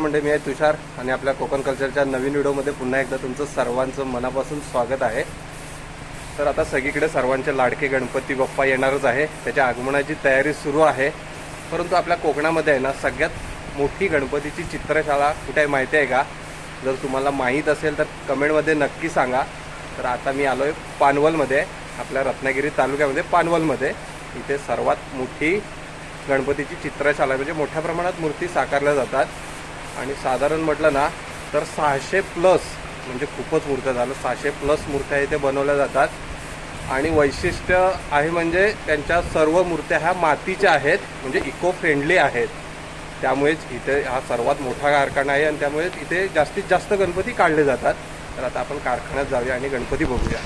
म्हणजे मी आहे तुषार आणि आपल्या कोकण कल्चरच्या नवीन व्हिडिओमध्ये पुन्हा एकदा तुमचं सर्वांचं मनापासून स्वागत आहे. तर आता सगळीकडे सर्वांचे लाडके गणपती बाप्पा येणारच आहे. त्याच्या आगमनाची तयारी सुरू आहे. परंतु आपल्या कोकणामध्ये आहे ना सगळ्यात मोठी गणपतीची चित्रशाळा कुठे आहे माहिती आहे का? जर तुम्हाला माहीत असेल तर कमेंटमध्ये नक्की सांगा. तर आता मी आलो आहे पानवलमध्ये आपल्या रत्नागिरी तालुक्यामध्ये पानवलमध्ये. इथे सर्वात मोठी गणपतीची चित्रशाला आहे. म्हणजे मोठ्या प्रमाणात मूर्ती साकारल्या जातात. आणि साधारण म्हटलं ना तर सहाशे प्लस म्हणजे खूपच मूर्त्या झालं सहाशे प्लस मूर्त्या इथे बनवल्या जातात. आणि वैशिष्ट्य आहे म्हणजे त्यांच्या सर्व मूर्त्या ह्या मातीच्या आहेत म्हणजे इको फ्रेंडली आहेत. त्यामुळेच इथे हा सर्वात मोठा कारखाना आहे आणि त्यामुळेच इथे जास्तीत जास्त गणपती काढले जातात. तर आता आपण कारखान्यात जाऊया आणि गणपती बघूया.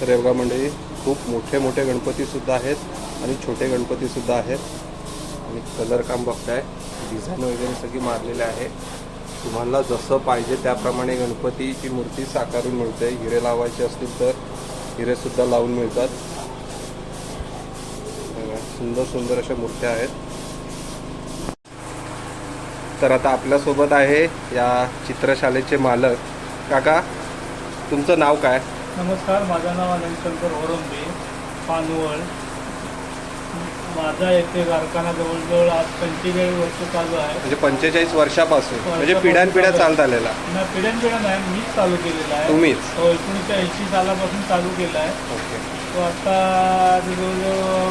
तर एवढा मंडळी खूप मोठे मोठे गणपतीसुद्धा आहेत आणि छोटे गणपतीसुद्धा आहेत. आणि कलर काम बघताय. डिझाईन वगैरे सगळी मारलेली आहे. तुम्हाला जसं पाहिजे त्याप्रमाणे गणपतीची मूर्ती साकारून मिळते. हिरे लावायचे असतील तर हिरेसुद्धा लावून मिळतात. सुंदर सुंदर अशा मूर्त्या आहेत. तर आता आपल्यासोबत आहे या चित्रशालेचे मालक. काका तुमचं नाव काय? नमस्कार माझं नाव अनंतशंकर ओरंबे पानवळ. माझा येथे कारखाना जवळजवळ आज पंचेचाळीस वर्ष चालू आहे. म्हणजे पंचेचाळीस वर्षापासून. म्हणजे पिढ्यानपिढ्या चालत आलेला. ना पिढ्यानपिढ्या नाही मीच चालू केलेला आहे. तुम्हीच? हो एकोणीसशे ऐंशी सालापासून चालू केला आहे. ओके. तो आता जवळजवळ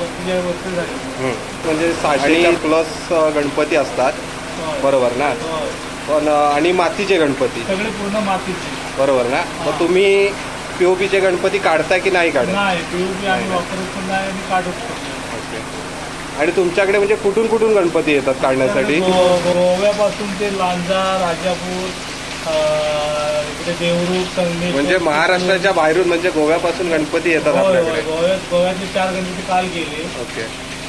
पंचेचाळीस वर्ष झाली. म्हणजे सहाशे प्लस गणपती असतात. होय. बरोबर ना. पण आणि मातीचे गणपती. सगळे पूर्ण मातीचे. बरोबर ना? मग तुम्ही पीओपीचे गणपती काढताय की नाही काढत? नाही पीयूपी आम्ही वापरत पण नाही आणि काढत पण आणि तुमच्याकडे म्हणजे कुठून कुठून गणपती येतात काढण्यासाठी? गो- गोव्यापासून ते लांजा राजापूर इकडे संगमेश्वर म्हणजे महाराष्ट्राच्या बाहेरून म्हणजे गोव्यापासून गणपती येतात. आपल्याकडे. गोव्यात गोव्याचे चार गणपती काल गेले. ओके.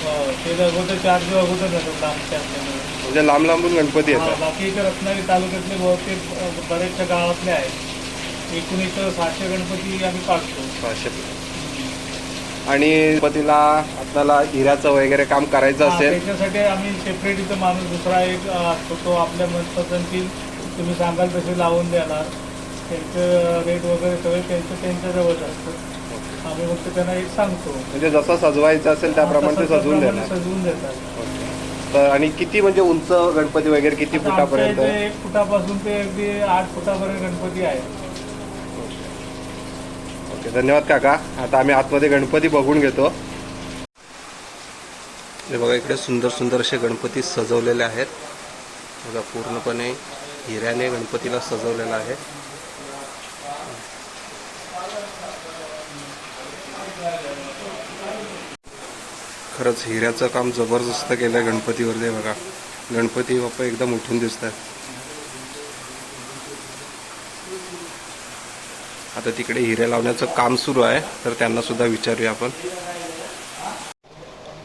हो, ते अगोदर चार दिवस अगोदर जातात लांबच्या असल्यामुळे म्हणजे लांब लांबून गणपती हा, येतात बाकी इथे रत्नागिरी तालुक्यातले बहुतेक बरेचशा गावातले आहेत. एकूण इथं सहाशे गणपती आम्ही काढतो. सहाशे. आणि गणपतीला आपल्याला हिऱ्याचं वगैरे काम करायचं असेल. त्याच्यासाठी आम्ही सेपरेट इथं माणूस दुसरा एक असतो तो आपल्या मनपसंती तुम्ही सांगाल तसे लावून देणार. त्यांचं रेट वगैरे सगळं त्यांचं त्यांच्याजवळच असतं. आम्ही फक्त त्यांना एक सांगतो. म्हणजे जसं सजवायचं असेल त्याप्रमाणे ते सजवून देणार. सजवून देतात. तर आणि किती म्हणजे उंच गणपती वगैरे किती फुटापर्यंत? एक फुटापासून ते अगदी आठ फुटापर्यंत गणपती आहे ओके धन्यवाद काका. आता आम्ही आतमध्ये गणपती बघून घेतो. हे बघा इकडे सुंदर सुंदर असे गणपती सजवलेले आहेत. बघा पूर्णपणे हिऱ्याने गणपतीला सजवलेलं आहे. खरंच हिऱ्याचं काम जबरदस्त केलं आहे गणपतीवरती बघा. गणपती बाप्पा एकदम उठून दिसत आहेत आता तिकडे हिरे लावण्याचं काम सुरू आहे. तर त्यांना सुद्धा विचारूया आपण.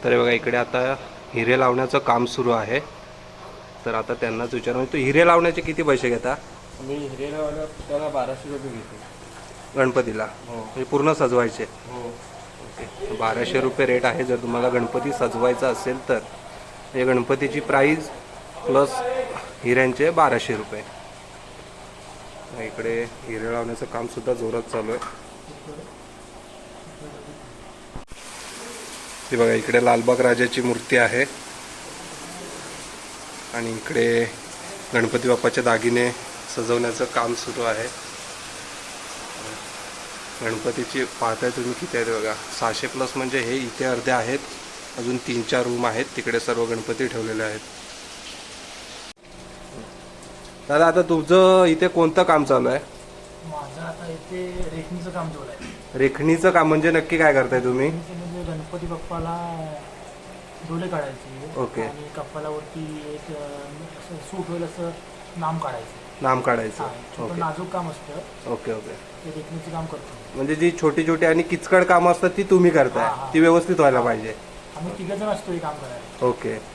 तर हे बघा इकडे आता हिरे लावण्याचं काम सुरू आहे. तर आता त्यांनाच विचार. म्हणजे तू हिरे लावण्याचे किती पैसे घेता? मी हिरेला त्याला बाराशे रुपये घेतो. गणपतीला? हो. म्हणजे पूर्ण सजवायचे? हो. ओके. बाराशे रुपये रेट आहे. जर तुम्हाला गणपती सजवायचा असेल तर. म्हणजे गणपतीची प्राईज प्लस हिऱ्यांचे बाराशे रुपये. इकडे हिरे लावण्याचं काम सुद्धा जोरात चालू आहे. ती बघा इकडे लालबाग राजाची मूर्ती आहे. आणि इकडे गणपती बाप्पाचे दागिने सजवण्याचं काम सुरू आहे. गणपतीची पाहताय तुम्ही किती आहेत बघा. सहाशे प्लस म्हणजे हे इथे अर्धे आहेत. अजून तीन चार रूम आहेत. तिकडे सर्व गणपती ठेवलेले आहेत. दादा आता तुमचं इथे कोणतं काम चालू आहे? माझं आता इथे रेखणीचं काम चालू आहे. रेखणीचं काम म्हणजे नक्की काय करताय तुम्ही? रेखणीचं म्हणजे गणपती बाप्पाला डोले काढायचे. ओके. आणि कपालावरती एक अ, असं सूट होईल असं नाम काढायचं. नाम हा, काढायचं छोटं ओके. नाजूक काम असतं. Okay okay. ते रेखणीचं काम करतो. म्हणजे जी छोटी छोटी आणि किचकट कामं असतात ती तुम्ही करताय. हा, हा. ती व्यवस्थित व्हायला पाहिजे. आम्ही तिघं जण असतो हे काम करायला. ओके.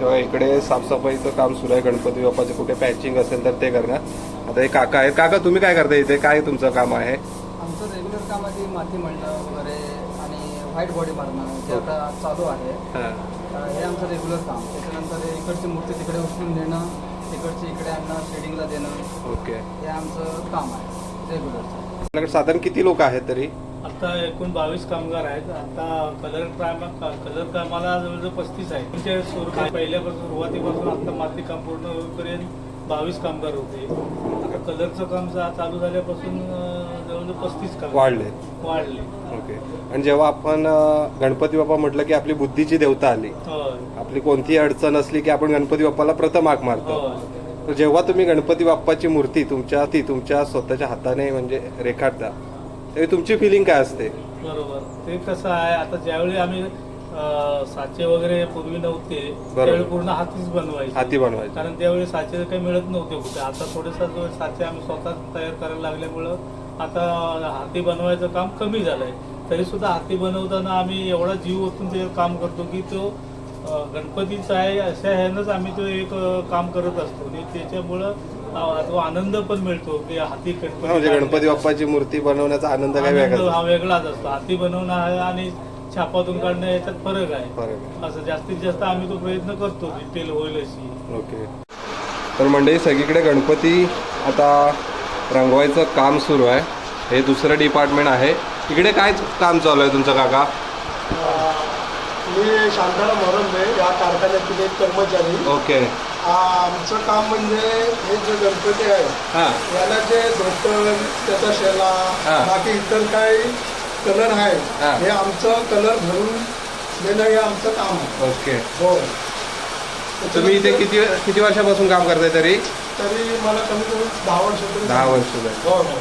तेव्हा इकडे साफसफाईचं काम सुरू आहे गणपती बाप्पाचे कुठे पॅचिंग असेल तर ते करणार. आता हे काका आहेत. काका तुम्ही काय करता इथे? काय तुमचं काम आहे? आमचं रेग्युलर काम आहे ते माती मळणं वगैरे आणि व्हाईट बॉडी मारणं जे आता चालू आहे. हां. हे आमचं रेग्युलर काम. त्याच्यानंतर इकडची मूर्ती तिकडे उचलून नेणं तिकडची इकडे आणणं शेडिंगला देणं. ओके. हे आमचं काम आहे. रेग्युलरचं आपल्याकडे साधारण किती लोक आहेत तरी? आता एकूण बावीस कामगार आहेत. आता कलर काम कलर कामाला जवळजवळ पस्तीस आहे म्हणजे सुरू पहिल्यापासून सुरुवातीपासून आता माती काम पूर्ण होईपर्यंत बावीस कामगार होते. आता कलरचं काम चालू झाल्यापासून जवळजवळ पस्तीस काम वाढले वाढले ओके. आणि जेव्हा आपण अं, गणपती बाप्पा म्हटलं की आपली बुद्धीची देवता आली. होय. आपली कोणतीही अडचण असली की आपण गणपती बाप्पाला प्रथम हाक मारतो. होय. तर जेव्हा तुम्ही गणपती बाप्पाची मूर्ती तुमच्या ती तुमच्या स्वतःच्या हाताने म्हणजे रेखाटता तेव्हा तुमची फिलिंग काय असते? बरोबर. ते कसं आहे आता ज्यावेळी आम्ही अं, साचे वगैरे पूर्वी नव्हते. त्यावेळी पूर्ण हातीच बनवायचे. हाती बनवायचे. कारण त्यावेळी साचे काही मिळत नव्हते कुठे. आता थोडेसा जो साचे आम्ही स्वतः तयार करायला लागल्यामुळं आता हाती बनवायचं काम कमी झालंय. तरी सुद्धा हाती बनवताना आम्ही एवढा जीव ओतून ते काम करतो की तो अं, गणपतीचा आहे अशा ह्यानंच आम्ही तो एक अं, काम करत असतो. आणि त्याच्यामुळं तो आनंद पण मिळतो की हाती गणपती हा, म्हणजे गणपती बाप्पाची मूर्ती बनवण्याचा आनंद काय आनंद वेगळा हा वेगळाच असतो. हाती बनवणं आणि छापातून काढणं याच्यात फरक आहे. असं जास्तीत जास्त आम्ही तो प्रयत्न करतो डिटेल होईल अशी. ओके. तर मंडळी सगळीकडे गणपती आता रंगवायचं काम सुरू आहे. हे दुसरं डिपार्टमेंट आहे. इकडे काय काम चालू आहे तुमचं काका? मी शांताराम मोरंबे या कारखान्यातील एक कर्मचारी. ओके. आमचं काम म्हणजे हे जे गणपती आहे हां. याला जे धोतर त्याचा शेला हा. बाकी इतर काही कलर हा. आहे हे आमचं कलर भरून देणं हे आमचं काम आहे. ओके. हो. तुम्ही इथे किती किती वर्षापासून काम करताय तरी? तरी मला कमी कमी दहा वर्ष तरी दहा वर्ष झाली. हो हो.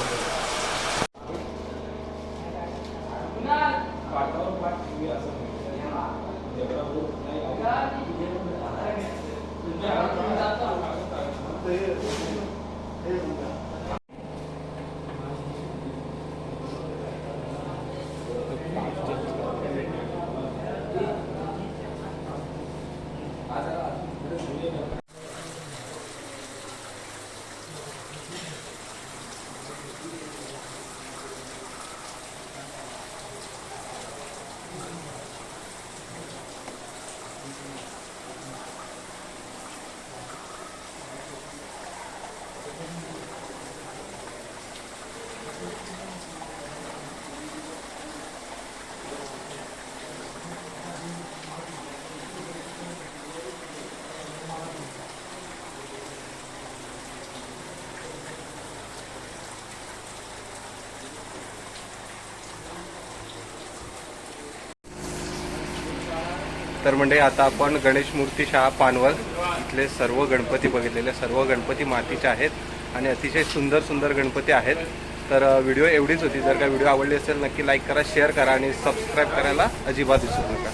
तर म्हणजे आता आपण गणेश मूर्ती शहा पानवल इथले सर्व गणपती बघितलेले सर्व गणपती मातीचे आहेत आणि अतिशय सुंदर सुंदर गणपती आहेत. तर व्हिडिओ एवढीच होती. जर का व्हिडिओ आवडली असेल नक्की लाईक करा शेअर करा आणि सबस्क्राईब करायला अजिबात विसरू नका.